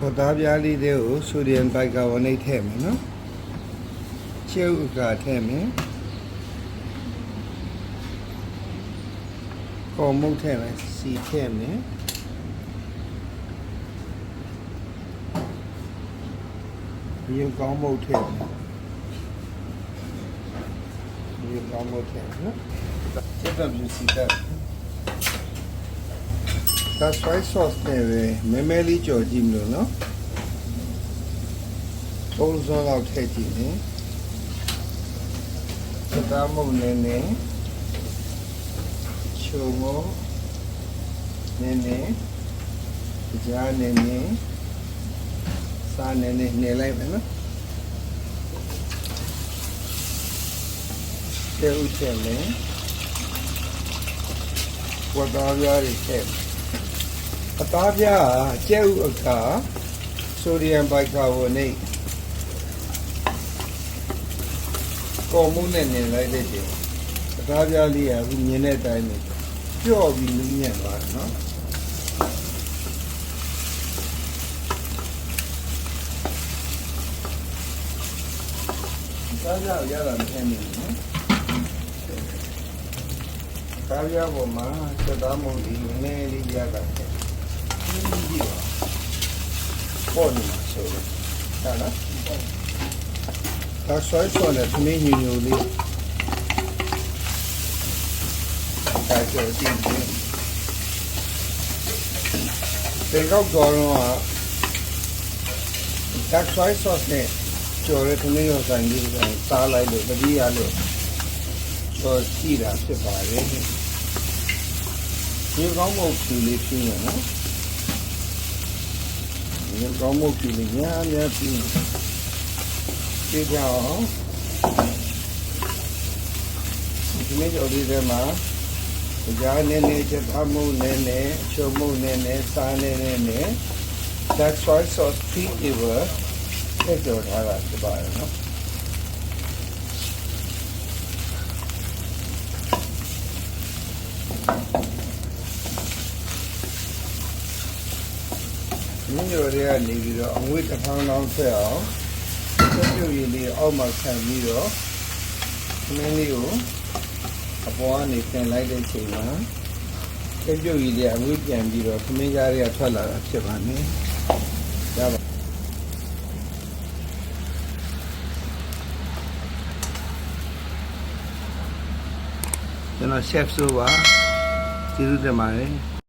ပေါ်သားပြားလေးတွေကိုဆိုဒီယမ်ဘိုက်ကာဗောနိတ်ထည့်မယ်နော်ချဲဥကထည့်မယ်ကော်မုတ်ထည့်မယ်စီထည့်မယ်မြေကောင်းမုတ်ထည့်မယ်မြေကောင်းမုတ်ထည့်မယ်နော်ချက်တော့ပြစီတက် ဒါဆွိုင်းဆော့စ်နဲ့ပဲမဲမဲလေးကြော်ကြည့်မလို့နော်ပုံစောတော့ထည့်ကြည့်နေစတားမုံနေနေချုံမောနေနေကြားနေနေစားနေနေနေလိုက်မယ်နော်တဲဥချဲမယ်ဝတ်သားပြားတွေထည့်မယ် အသားပြားကကျဲဥအခါဆိုဒီယမ်ဘိုက်ကာဗိုနိတ်ကော်မှုနဲ့နေလိုက်တဲ့ချိန်အသားပြားလေးကအခုမြင်တဲ့အတိုင်းနဲ့ကြော့ပြီးလူညံ့သွားတယ်နော်သားပြားကိုရတာမထင်ဘူးနော်သားပြားပေါ်မှာစက်သားမုံလေးနည်းနည်းလေးရတာတယ်ကြည့် ပါပေါ်နေမှာဆိုတော့ဟာလားဒါဆွဲဆွဲနဲ့သမင်းညညိုလေးဒါကြောင့်ဒီဒီကောက်တော်တော့ဒါဆွဲဆွဲနဲ့ကျော်ရသမင်းရောဆိုင်ကြီးကစားလိုက်လို့တတိယလို့ကျော်ကြည့်တာဖြစ်ပါတယ်ဒီကောင်းမုတ်ဖြူလေးဖြူနေ နော်ဒီကောင်းမှုကြည့်လို့ညာများပြီးကြည့်ကြအောင်ဒီနေ့ကြော်ဒီထဲမှာကြားနေနေချက်အမှုနေနေချုံမှုနေနေစားနေနေနေ that's why sauce three flavor တက်ကြော်ထားတာဖြစ်ပါတယ်နော် မြင်းရော်တွေကနေပြီးတော့အငွေ့တစ်ထောင်တောင်ထွက်အောင်ပြုတ်ပြုတ်ရည်လေးအောက်မှာဆန်ပြီးတော့ခင်းလေးကိုအပေါ်ကနေတင်လိုက်တဲ့ချိန်မှာပြုတ်ပြုတ်ရည်လေးအငွေ့ပြန်ပြီးတော့ခင်းကြားတွေကထွက်လာတာဖြစ်ပါမယ်။ရပါကျွန်တော် chef ဆိုပါကျေးဇူးတင်ပါတယ်။